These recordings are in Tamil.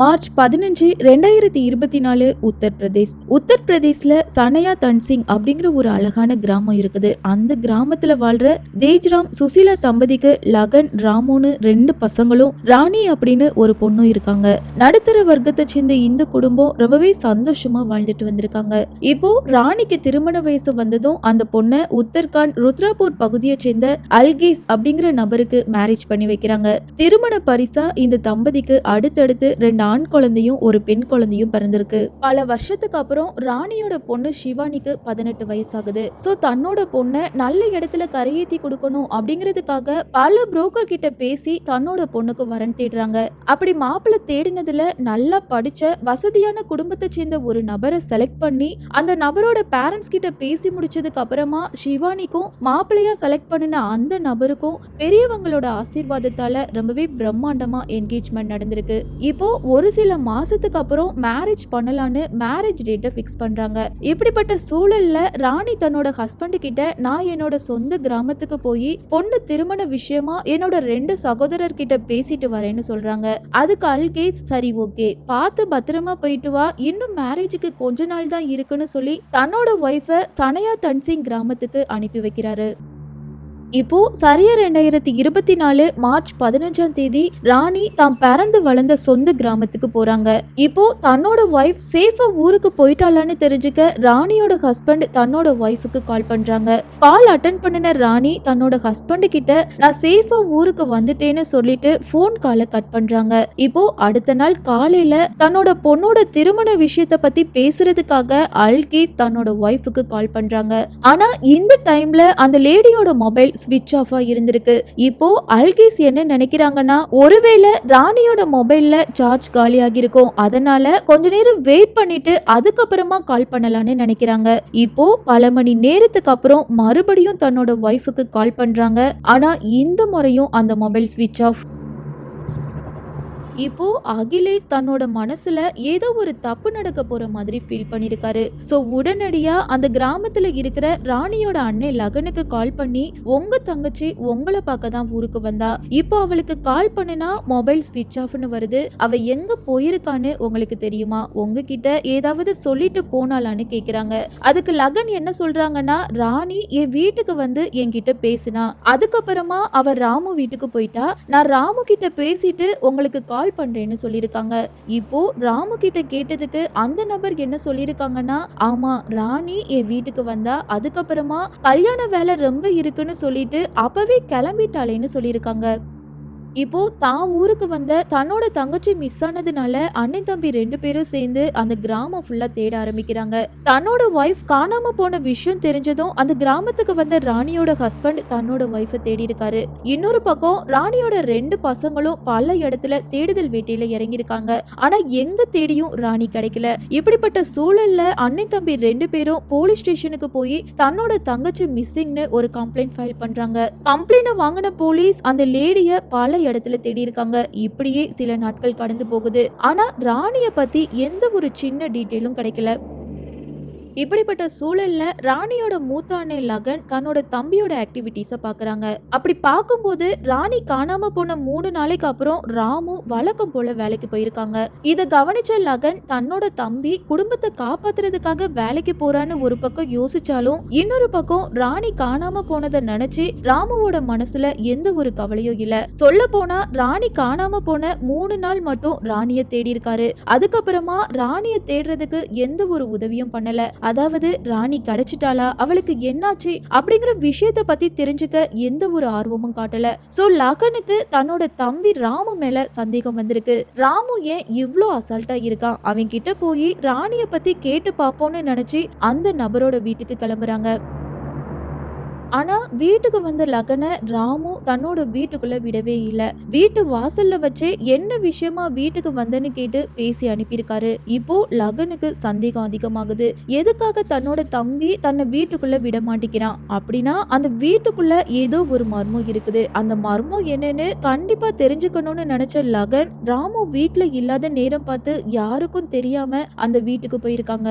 March பதினஞ்சு ரெண்டாயிரத்தி இருபத்தி நாலு உத்தரப்பிரதேஷ். உத்தரப்பிரதேசில் சனயா தன்சிங் அப்படிங்கிற ஒரு அழகான கிராமம் இருக்குது. அந்த கிராமத்தில் வாழ்ற தேஜ்ராம் சுசீலா தம்பதிக்கு லகன் ராமுன்னு ரெண்டு பசங்களும் ராணி அப்படின்னு ஒரு பொண்ணும் இருக்காங்க. நடுத்தர வர்க்கத்தை சேர்ந்த இந்த குடும்பம் ரொம்பவே சந்தோஷமா வாழ்ந்துட்டு வந்திருக்காங்க. இப்போ ராணிக்கு திருமண வயசு வந்ததும் அந்த பொண்ணை உத்தரகாண்ட் ருத்ராபூர் பகுதியை சேர்ந்த அல்கேஸ் அப்படிங்கிற நபருக்கு மேரேஜ் பண்ணி வைக்கிறாங்க. திருமண பரிசா இந்த தம்பதிக்கு அடுத்தடுத்து ரெண்டு ஆண் குழந்தையும் ஒரு பெண் குழந்தையும் பிறந்திருக்கு. பல வருஷத்துக்கு அப்புறம் ராணியோட பொண்ணு சிவானிக்கு பதினெட்டு வயசாகுது. சோ தன்னோட பொண்ணை நல்ல இடத்துல கரையேத்தி கொடுக்கணும் அப்படிங்கிறதுக்காக பல புரோக்கர் கிட்ட பேசி தன்னோட பொண்ணுக்கு வரன் தேடுறாங்க. அப்படி மாப்பிள்ளை தேடினதுல நல்லா படிச்ச வசதியான குடும்பத்தை சேர்ந்த ஒரு நபரை செலக்ட் பண்ணி அந்த நபரோட பேரண்ட்ஸ் கிட்ட பேசி முடிச்சதுக்கு அப்புறமா சிவானிக்கும் மாப்பிள்ளையா செலக்ட் பண்ணின அந்த நபருக்கும் பெரியவங்களோட ஆசீர்வாதத்தால ரொம்பவே பிரம்மாண்டமா என்கேஜ்மெண்ட் நடந்திருக்கு. இப்போ ஒரு சில மாசத்துக்கு அப்புறம் மேரேஜ் பண்ணலான்னு மேரேஜ் டேட்டை ஃபிக்ஸ் பண்றாங்க. இப்படிப்பட்ட சூழல்ல ராணி தன்னோட ஹஸ்பண்ட் கிட்ட நான் என்னோட சொந்த கிராமத்துக்கு போய் பொண்ணு திருமண விஷயமா என்னோட ரெண்டு சகோதரர் கிட்ட பேசிட்டு வரேன்னு சொல்றாங்க. அதுக்கு அல்கேஸ் சரி ஓகே. பார்த்து பத்திரமா போயிட்டு வா. இன்னும் மேரேஜுக்கு கொஞ்ச நாள் தான் இருக்குன்னு சொல்லி தன்னோட ஒய்ஃபை சனயா தன்சிங் கிராமத்துக்கு அனுப்பி வைக்கிறாரு. இப்போ சரியா ரெண்டாயிரத்தி இருபத்தி நாலு மார்ச் பதினஞ்சாம் தேதி ராணி தாம் பிறந்து வளர்ந்த சொந்த கிராமத்துக்கு போறாங்க. இப்போ தன்னோட ஒய்ஃப் சேஃபா ஊருக்கு போயிட்டாளான்னு தெரிஞ்சுக்க ராணியோட ஹஸ்பண்ட் தன்னோட ஒய்ஃபுக்கு கால் பண்றாங்க. கால் அட்டன் பண்ணின ராணி தன்னோட ஹஸ்பண்ட் கிட்ட நான் சேஃபா ஊருக்கு வந்துட்டேன்னு சொல்லிட்டு ஃபோன் காலை கட் பண்றாங்க. இப்போ அடுத்த நாள் காலையில தன்னோட பொண்ணோட திருமண விஷயத்த பத்தி பேசுறதுக்காக அல்கேஸ் தன்னோட ஒய்ஃபுக்கு கால் பண்றாங்க. ஆனா இந்த டைம்ல அந்த லேடியோட மொபைல் ஸ்விட்ச் ஆஃபா இருந்திருக்கு. இப்போ அல்கேஸ் என்ன நினைக்கிறாங்கன்னா ஒருவேளை ராணியோட மொபைல்ல சார்ஜ் காலியாகி இருக்கும் அதனால கொஞ்ச நேரம் வெயிட் பண்ணிட்டு அதுக்கப்புறமா கால் பண்ணலான்னு நினைக்கிறாங்க. இப்போ பல மணி நேரத்துக்கு அப்புறம் மறுபடியும் தன்னோட ஒய்ஃபுக்கு கால் பண்றாங்க. ஆனா இந்த முறையும் அந்த மொபைல் ஸ்விட்ச் ஆஃப் இப்போ அகிலேஷ் தன்னோட மனசுல ஏதோ ஒரு தப்பு நடக்க போற மாதிரி ஃபீல் பண்ணிருக்காரு. சோ உடனடியா அந்த கிராமத்துல இருக்கிற ராணியோட அண்ணன் லகனுக்கு கால் பண்ணி உங்க தங்கச்சி உங்களை பார்க்க தான் ஊருக்கு வந்தா. இப்போ அவளுக்கு கால் பண்ணுனா மொபைல் ஸ்விட்ச் ஆஃப்னு வருது. அவ எங்க போயிருக்கான்னு உங்களுக்கு தெரியுமா? உங்ககிட்ட ஏதாவது சொல்லிட்டு போனாலான்னு கேக்குறாங்க. அதுக்கு லகன் என்ன சொல்றாங்கன்னா ராணி என் வீட்டுக்கு வந்து என்கிட்ட பேசினா. அதுக்கப்புறமா அவ ராமு வீட்டுக்கு போயிட்டா. நான் ராமு கிட்ட பேசிட்டு உங்களுக்கு கால் கால் பண்றேன்னு சொல்லியிருக்காங்க. இப்போ ராமு கிட்ட கேட்டதுக்கு அந்த நபர் என்ன சொல்லியிருக்காங்கன்னா ஆமா ராணி என் வீட்டுக்கு வந்தா அதுக்கப்புறமா கல்யாண வேலை ரொம்ப இருக்குன்னு சொல்லிட்டு அப்பவே கிளம்பிட்டாளேன்னு சொல்லியிருக்காங்க. இப்போ தான் ஊருக்கு வந்த தன்னோட தங்கச்சி மிஸ் ஆனதுனால அண்ணன் தம்பி ரெண்டு பேரும் சேர்ந்து அந்த கிராமம் ஃபுல்லா தேட ஆரம்பிக்கிறாங்க. தன்னோட ஒய்ஃப் காணாம போன விஷயம் தெரிஞ்சதும் அந்த கிராமத்துக்கு வந்த ராணியோட ஹஸ்பண்ட் தன்னோட ஒய்ஃபை தேடி இருக்காரு. இன்னொரு பக்கம் ராணியோட ரெண்டு பசங்களும் பல இடத்துல தேடுதல் வேட்டையில இறங்கியிருக்காங்க. ஆனா எங்க தேடியும் ராணி கிடைக்கல. இப்படிப்பட்ட சூழல்ல அண்ணன் தம்பி ரெண்டு பேரும் போலீஸ் ஸ்டேஷனுக்கு போய் தன்னோட தங்கச்சி மிஸ்ஸிங்னு ஒரு கம்ப்ளைண்ட் ஃபைல் பண்றாங்க. கம்ப்ளைண்ட் வாங்கின போலீஸ் அந்த லேடிய பல இடத்துல தேடி இருக்காங்க இப்படியே சில நாட்கள் கடந்து போகுது. ஆனா ராணிய பத்தி எந்த ஒரு சின்ன டீட்டெயிலும் கிடைக்கல. இப்படிப்பட்ட சூழல்ல ராணியோட மூத்த அண்ணன் லகன் தன்னோட தம்பியோட ஆக்டிவிட்டிஸை பார்க்குறாங்க அப்படி பார்க்கும்போது ராணி காணாம போன மூணு நாளைக்கு அப்புறம் ராமு வழக்கம் போல வேலைக்கு போயிருக்காங்க. இதை கவனிச்ச லகன் தன்னோட தம்பி குடும்பத்தை காப்பாத்துறதுக்காக வேலைக்கு போறான்னு ஒரு பக்கம் யோசிச்சாலும் இன்னொரு பக்கம் ராணி காணாம போனதை நினைச்சு ராமுவோட மனசுல எந்த ஒரு கவலையும் இல்ல. சொல்ல போனா ராணி காணாம போன மூணு நாள் மட்டும் ராணிய தேடி இருக்காரு. அதுக்கப்புறமா ராணிய தேடுறதுக்கு எந்த ஒரு உதவியும் பண்ணல. அதாவது ராணி கிடைச்சிட்டாளா? அவளுக்கு என்னாச்சு? அப்படிங்கிற விஷயத்த பத்தி தெரிஞ்சுக்க எந்த ஒரு ஆர்வமும் காட்டல. சோ லகனுக்கு தன்னோட தம்பி ராமு மேல சந்தேகம் வந்திருக்கு. ராமு ஏன் இவ்வளோ அசால்ட்டா இருக்கான் அவன் கிட்ட போய் ராணிய பத்தி கேட்டு பார்ப்போம்னு நினைச்சு அந்த நபரோட வீட்டுக்கு கிளம்புறாங்க. ஆனால் வீட்டுக்கு வந்த லகனை ராமு தன்னோட வீட்டுக்குள்ளே விடவே இல்லை. வீட்டு வாசல்ல வச்சே என்ன விஷயமா வீட்டுக்கு வந்தேன்னு கேட்டு பேசி அனுப்பியிருக்காரு. இப்போ லகனுக்கு சந்தேகம் அதிகமாகுது. எதுக்காக தன்னோட தம்பி தன்னை வீட்டுக்குள்ள விட மாட்டேங்கிறான்? அப்படின்னா அந்த வீட்டுக்குள்ள ஏதோ ஒரு மர்மம் இருக்குது. அந்த மர்மம் என்னன்னு கண்டிப்பா தெரிஞ்சுக்கணும்னு நினைச்ச லகன் ராமு வீட்டில் இல்லாத நேரம் பார்த்து யாருக்கும் தெரியாம அந்த வீட்டுக்கு போயிருக்காங்க.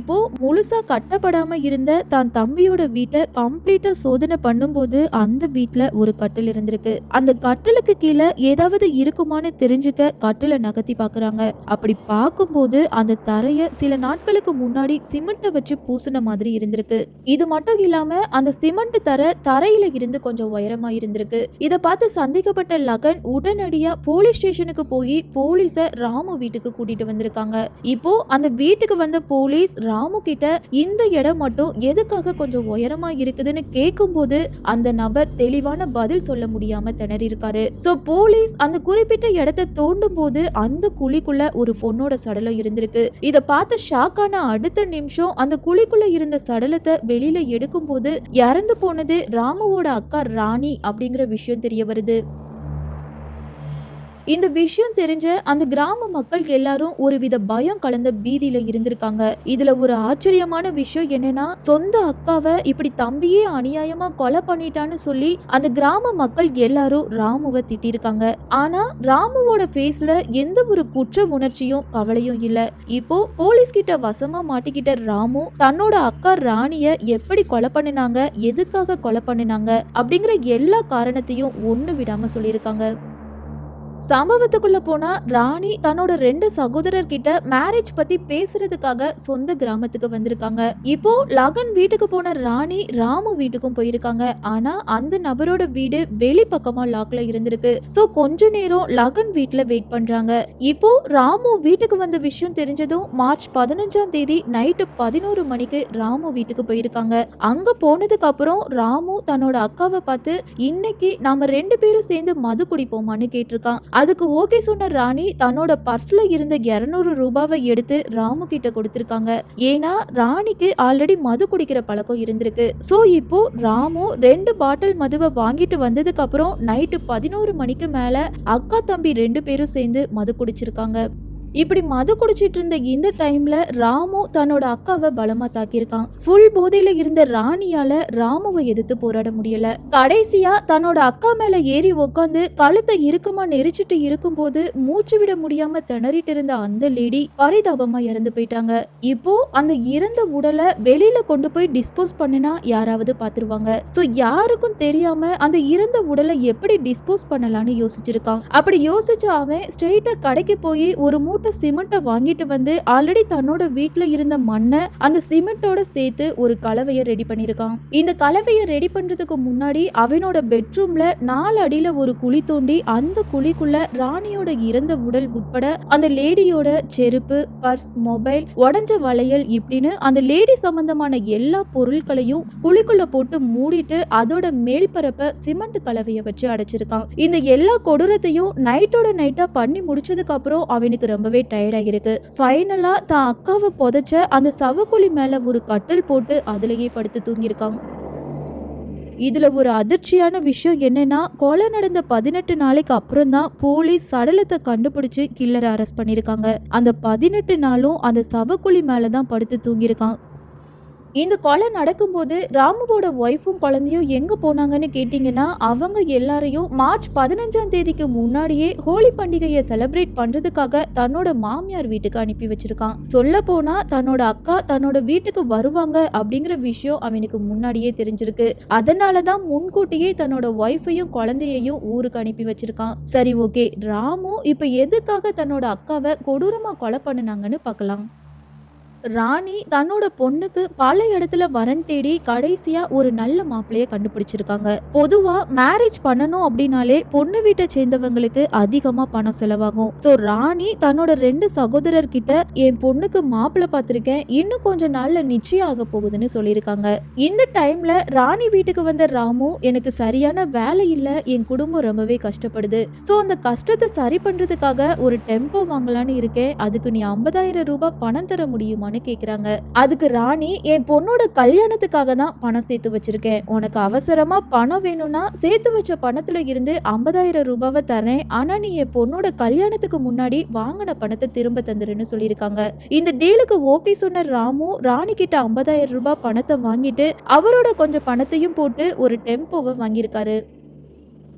இப்போ முழுசா கட்டப்படாம இருந்த தன் தம்பியோட வீட்டை கம்ப்ளீட்டா சோதனை பண்ணும்போது அந்த வீட்ல ஒரு கட்டில் இருந்திருக்கு. அந்த கட்டிலுக்கு கீழே ஏதாவது இருக்குமான்னு தெரிஞ்சுக்க கட்டில நகர்த்தி பாக்குறாங்க அப்படி பார்க்கும்போது அந்த தரைய சில நாட்களுக்கு முன்னாடி சிமெண்ட்டை வச்சு பூசின மாதிரி இருந்திருக்கு. இது மட்டும் இல்லாம அந்த சிமெண்ட் தர தரையில இருந்து கொஞ்சம் உயரமா இருந்திருக்கு. இதை பார்த்து சந்திக்கப்பட்ட லகன் உடனடியா போலீஸ் ஸ்டேஷனுக்கு போய் போலீஸ ராமு வீட்டுக்கு கூட்டிட்டு வந்திருக்காங்க. இப்போ அந்த வீட்டுக்கு வந்த போலீஸ் ராமு கிட்ட இந்த இடம் மட்டும் எதுக்காக கொஞ்சம் உயரமா இருக்குதுன்னு கேட்கும்போது அந்த நபர் தெளிவான பதில் சொல்ல முடியாம திணறி ஸோ சோ போலீஸ் அந்த குறிப்பிட்ட இடத்தை தோண்டும் போது அந்த குழிக்குள்ள ஒரு பொண்ணோட சடலம் இருந்திருக்கு. இத பார்த்து ஷாக்கான அடுத்த நிமிஷம் அந்த குழிக்குள்ள இருந்த சடலத்தை வெளியில எடுக்கும்போது இறந்து போனது ராமுவோட அக்கா ராணி அப்படிங்கிற விஷயம் தெரிய வருது. இந்த விஷயம் தெரிஞ்ச அந்த கிராம மக்கள் எல்லாரும் ஒருவித பயம் கலந்த பீதியில இருந்திருக்காங்க. இதுல ஒரு ஆச்சரியமான விஷயம் என்னன்னா சொந்த அக்காவை இப்படி தம்பியே அநியாயமா கொலை பண்ணிட்டான்னு சொல்லி அந்த கிராம மக்கள் எல்லாரும் ராமுவை திட்டிருக்காங்க. ஆனா ராமுவோட ஃபேஸ்ல எந்த ஒரு குற்ற உணர்ச்சியும் கவலையும் இல்ல. இப்போ போலீஸ் கிட்ட வசமா மாட்டிக்கிட்ட ராமு தன்னோட அக்கா ராணிய எப்படி கொலை பண்ணினாங்க எதுக்காக கொலை பண்ணினாங்க அப்படிங்கிற எல்லா காரணத்தையும் ஒண்ணு விடாம சொல்லியிருக்காங்க. சம்பவத்துக்குள்ள போனா ராணி தன்னோட ரெண்டு சகோதரர் கிட்ட மேரேஜ் பத்தி பேசுறதுக்காக சொந்த கிராமத்துக்கு வந்திருக்காங்க. இப்போ லகன் வீட்டுக்கு போன ராணி ராமு வீட்டுக்கும் போயிருக்காங்க. ஆனா அந்த நபரோட வீடு வெளி பக்கமா லாக்ல இருந்திருக்கு. சோ கொஞ்ச நேரம் லகன் வீட்டுல வெயிட் பண்றாங்க. இப்போ ராமு வீட்டுக்கு வந்த விஷயம் தெரிஞ்சதும் மார்ச் பதினஞ்சாம் தேதி நைட்டு பதினோரு மணிக்கு ராமு வீட்டுக்கு போயிருக்காங்க. அங்க போனதுக்கு அப்புறம் ராமு தன்னோட அக்காவை பார்த்து இன்னைக்கு நாம ரெண்டு பேரும் சேர்ந்து மது குடிப்போமான்னு கேட்டிருக்கான். அதுக்கு ஓகே சொன்ன ராணி தன்னோட பர்ஸ்ல இருந்த இருநூறு ரூபாவை எடுத்து ராமு கிட்ட கொடுத்துருக்காங்க. ஏன்னா ராணிக்கு ஆல்ரெடி மது குடிக்கிற பழக்கம் இருந்திருக்கு. சோ இப்போ ராமு ரெண்டு பாட்டில் மதுவை வாங்கிட்டு வந்ததுக்கு அப்புறம் நைட்டு பதினோரு மணிக்கு மேல அக்கா தம்பி ரெண்டு பேரும் சேர்ந்து மது குடிச்சிருக்காங்க. இப்படி மது குடிச்சிட்டு இருந்த இந்த டைம்ல ராமு தன்னோட அக்காவை பலமா தாக்கியிருக்கான். ஃபுல் போதையில இருந்த ராணியால ராமுவை எதிர்த்து போராட முடியல. கடைசியா தன்னோட அக்கா மேல ஏறி உட்காந்து கழுத்தை இறுக்கமா நெரிச்சிட்டு இருக்கும்போது மூச்சு விட முடியாம திணறிட்டு இருந்த அந்த லேடி பரிதாபமா இறந்து போயிட்டாங்க. இப்போ அந்த இறந்த உடலை வெளியில கொண்டு போய் டிஸ்போஸ் பண்ணினா யாராவது பாத்துருவாங்க சோ யாருக்கும் தெரியாம அந்த இறந்த உடலை எப்படி டிஸ்போஸ் பண்ணலாம்னு யோசிச்சிருக்கான். அப்படி யோசிச்ச அவன் ஸ்ட்ரெயிட்டா கடைக்கு போய் ஒரு மூட்டை சிமெண்ட்டை வாங்கிட்டு வந்து ஆல்ரெடி தன்னோட வீட்டில் இருந்த மண்ணை அந்த சிமெண்ட்டோட சேர்த்து ஒரு கலவையை ரெடி பண்ணியிருக்கான் இந்த கலவையை ரெடி பண்றதுக்கு முன்னாடி அவனோட பெட்ரூம்ல நாலு அடியில ஒரு குழி தோண்டி அந்த குழிக்குள்ள ராணியோட இறந்த உடல் உட்பட அந்த லேடியோட செருப்பு பர்ஸ் மொபைல் உடஞ்ச வளையல் இப்படின்னு அந்த லேடி சம்பந்தமான எல்லா பொருட்களையும் குழிக்குள்ள போட்டு மூடிட்டு அதோட மேல் பரப்ப சிமெண்ட் கலவையை வச்சு அடைச்சிருக்கான். இந்த எல்லா கொடூரத்தையும் நைட்டோட நைட்டா பண்ணி முடிச்சதுக்கு அப்புறம் அவனுக்கு ரொம்பவே டயர்ட் இருக்கு. தான் அக்காவை புதைச்ச அந்த சவக்குழி மேலே ஒரு கட்டில் போட்டு அதுலேயே படுத்து தூங்கியிருக்கான். இதுல ஒரு அதிர்ச்சியான விஷயம் என்னன்னா கொலை நடந்த பதினெட்டு நாளைக்கு அப்புறம் தான் போலீஸ் சடலத்தை கண்டுபிடிச்சு கில்லரை அரெஸ்ட் பண்ணிருக்காங்க அந்த பதினெட்டு நாளும் அந்த சவக்குழி மேலே தான் படுத்து தூங்கியிருக்கான். இந்த கொலை நடக்கும்போது ராமுவோட ஒய்ஃபும் குழந்தையும் எங்கே போனாங்கன்னு கேட்டிங்கன்னா அவங்க எல்லாரையும் மார்ச் பதினஞ்சாம் தேதிக்கு முன்னாடியே ஹோலி பண்டிகையை செலிப்ரேட் பண்ணுறதுக்காக தன்னோட மாமியார் வீட்டுக்கு அனுப்பி வச்சிருக்கான். சொல்ல போனால் தன்னோட அக்கா தன்னோட வீட்டுக்கு வருவாங்க அப்படிங்கிற விஷயம் அவனுக்கு முன்னாடியே தெரிஞ்சிருக்கு. அதனால தான் முன்கூட்டியே தன்னோட ஒய்ஃபையும் குழந்தையையும் ஊருக்கு அனுப்பி வச்சிருக்கான். சரி ஓகே ராமு இப்போ எதுக்காக தன்னோட அக்காவை கொடூரமாக கொலை பண்ணுனாங்கன்னு பார்க்கலாம். ராணி தன்னோட பொண்ணுக்கு பல இடத்துல வரன் தேடி கடைசியா ஒரு நல்ல மாப்பிள்ளைய கண்டுபிடிச்சிருக்காங்க. பொதுவா மேரேஜ் பண்ணணும் அப்படின்னாலே பொண்ணு வீட்டை சேர்ந்தவங்களுக்கு அதிகமா பணம் செலவாகும். சோ ராணி தன்னோட ரெண்டு சகோதரர் கிட்ட என் பொண்ணுக்கு மாப்பிள்ளை பார்த்திருக்கேன். இன்னும் கொஞ்ச நாள்ல நிச்சயம் ஆக போகுதுன்னு சொல்லியிருக்காங்க. இந்த டைம்ல ராணி வீட்டுக்கு வந்த ராமு எனக்கு சரியான வேலை இல்ல. என் குடும்பம் ரொம்பவே கஷ்டப்படுது. சோ அந்த கஷ்டத்தை சரி பண்றதுக்காக ஒரு டெம்போ வாங்கலான்னு இருக்கேன். அதுக்கு நீ ஐம்பதாயிரம் ரூபாய் பணம் தர முடியுமான்னு கேக்குறாங்க. அதுக்கு ராணி என் பொண்ணோட கல்யாணத்துக்காக தான் பணம் சேர்த்து வச்சிருக்கேன். உனக்கு அவசரமா பணம் வேணும்னா சேர்த்து வச்ச பணத்துல இருந்து ஐம்பதாயிரம் ரூபாவை தரேன். ஆனா நீ என் பொண்ணோட கல்யாணத்துக்கு முன்னாடி வாங்கின பணத்தை திரும்ப தந்துருன்னு சொல்லியிருக்காங்க. இந்த டீலுக்கு ஓகே சொன்ன ராமு ராணி கிட்ட ஐம்பதாயிரம் ரூபாய் பணத்தை வாங்கிட்டு அவரோட கொஞ்சம் பணத்தையும் போட்டு ஒரு டெம்போவை வாங்கியிருக்காரு.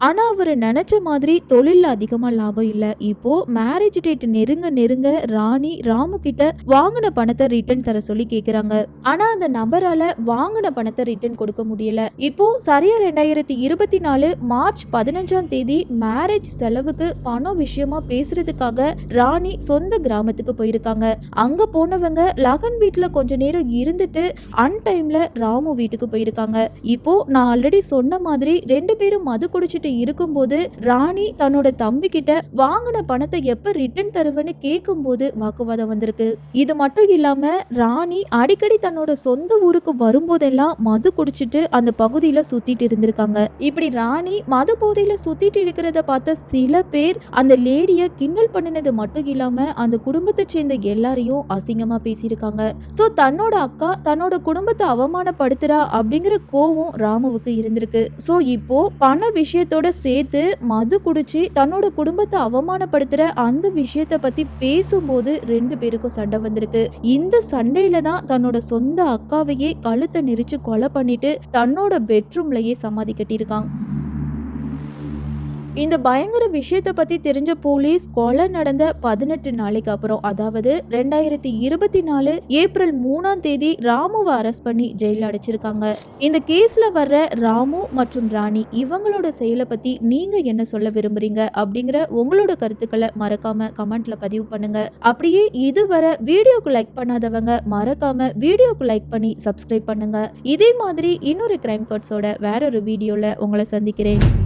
ஆனால் அவர் நினச்ச மாதிரி தொழிலில் அதிகமாக லாபம் இல்லை. இப்போ மேரேஜ் டேட் நெருங்க நெருங்க ராணி ராமு கிட்ட வாங்கின பணத்தை ரிட்டர்ன் தர சொல்லி கேட்குறாங்க ஆனால் அந்த நபரால வாங்கின பணத்தை ரிட்டர்ன் கொடுக்க முடியல. இப்போ சரியா ரெண்டாயிரத்தி இருபத்தி நாலு மார்ச் பதினஞ்சாம் தேதி மேரேஜ் செலவுக்கு பணம் விஷயமா பேசுறதுக்காக ராணி சொந்த கிராமத்துக்கு போயிருக்காங்க. அங்க போனவங்க லகன் வீட்டில் கொஞ்ச நேரம் இருந்துட்டு அன்டைம்ல ராமு வீட்டுக்கு போயிருக்காங்க. இப்போ நான் ஆல்ரெடி சொன்ன மாதிரி ரெண்டு பேரும் மது குடிச்சிட்டு இருக்கும்போது ராணி தன்னோட தம்பி கிட்ட வாங்கின பணத்தை எப்ப ரிட்டர்ன் தருவேன்னு கேட்கும்போது வாக்குவாதம் வந்திருக்கு. இது மட்டும் இல்லாம ராணி அடிக்கடி தன்னோட சொந்த ஊருக்கு வரும்போதெல்லாம் மது குடிச்சிட்டு அந்த பகுதியில சுத்திட்டு இருந்திருக்காங்க. இப்படி ராணி மது போதையில சுத்திட்டு இருக்கிறத பார்த்த சில பேர் அந்த லேடிய கிண்டல் பண்ணினது மட்டும் இல்லாம அந்த குடும்பத்தை சேர்ந்த எல்லாரையும் அசிங்கமா பேசியிருக்காங்க. சோ தன்னோட அக்கா தன்னோட குடும்பத்தை அவமானப்படுத்துறா அப்படிங்கிற கோவம் ராமுவுக்கு இருந்திருக்கு. சோ இப்போ பண விஷயத்தோட சேர்த்து மது குடிச்சு தன்னோட குடும்பத்தை அவமானப்படுத்துற அந்த விஷயத்த பத்தி பேசும்போது ரெண்டு பேருக்கும் சண்டை வந்திருக்கு. இந்த சண்டையில தான் தன்னோட சொந்த அக்காவையே கழுத்தை நெரிச்சு கொலை பண்ணிட்டு தன்னோட பெட்ரூம்லயே சமாதி கட்டியிருக்கான் இந்த பயங்கர விஷயத்தை பற்றி தெரிஞ்ச போலீஸ் கொலை நடந்த பதினெட்டு நாளைக்கு அப்புறம் அதாவது ரெண்டாயிரத்தி இருபத்தி நாலு ஏப்ரல் மூணாம் தேதி ராமுவை அரெஸ்ட் பண்ணி ஜெயில அடைச்சிருக்காங்க. இந்த கேஸ்ல வர்ற ராமு மற்றும் ராணி இவங்களோட செயலை பத்தி நீங்க என்ன சொல்ல விரும்புறீங்க? அப்படிங்கிற உங்களோட கருத்துக்களை மறக்காம கமெண்ட்ல பதிவு பண்ணுங்க. அப்படியே இதுவரை வீடியோக்கு லைக் பண்ணாதவங்க மறக்காம வீடியோக்கு லைக் பண்ணி சப்ஸ்கிரைப் பண்ணுங்க. இதே மாதிரி இன்னொரு கிரைம் கார்ட்ஸோட வேற ஒரு வீடியோல உங்களை சந்திக்கிறேன்.